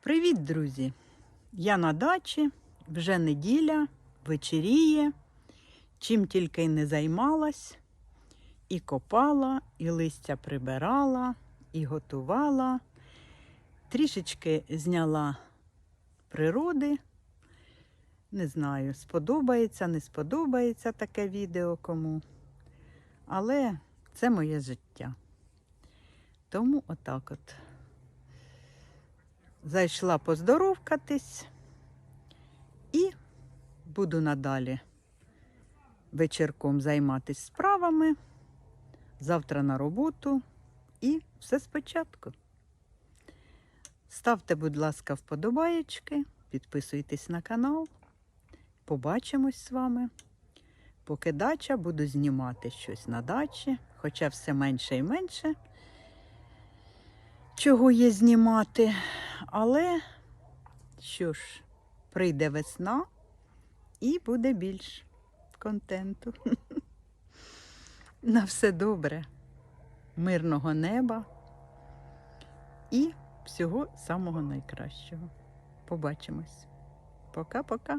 Привіт, друзі! Я на дачі, вже неділя, вечеріє. Чим тільки й не займалась, і копала, і листя прибирала, і готувала. Трішечки зняла природи. Не знаю, сподобається, не сподобається таке відео кому. Але це моє життя. Тому отак от. Зайшла поздоровкатись і буду надалі вечірком займатися справами. Завтра на роботу і все спочатку. Ставте, будь ласка, вподобаєчки, підписуйтесь на канал. Побачимось з вами. Поки дача, буду знімати щось на дачі, хоча все менше і менше. Чого є знімати, але що ж, прийде весна і буде більш контенту. На все добре, мирного неба і всього самого найкращого. Побачимось. Пока-пока.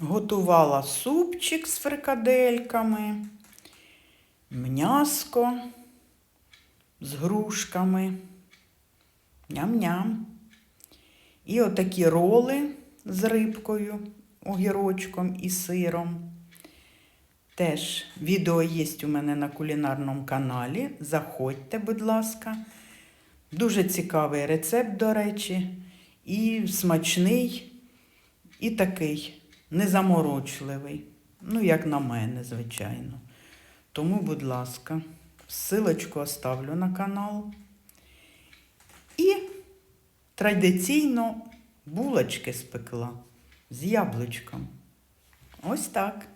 Готувала супчик з фрикадельками, м'яско з грушками. Ням-ням. І отакі роли з рибкою, огірочком і сиром. Теж відео є у мене на кулінарному каналі. Заходьте, будь ласка. Дуже цікавий рецепт, до речі, і смачний, і такий незаморочливий. Ну, як на мене, звичайно. Тому, будь ласка, ссылочку оставлю на канал. І традиційно булочки спекла з яблучком. Ось так.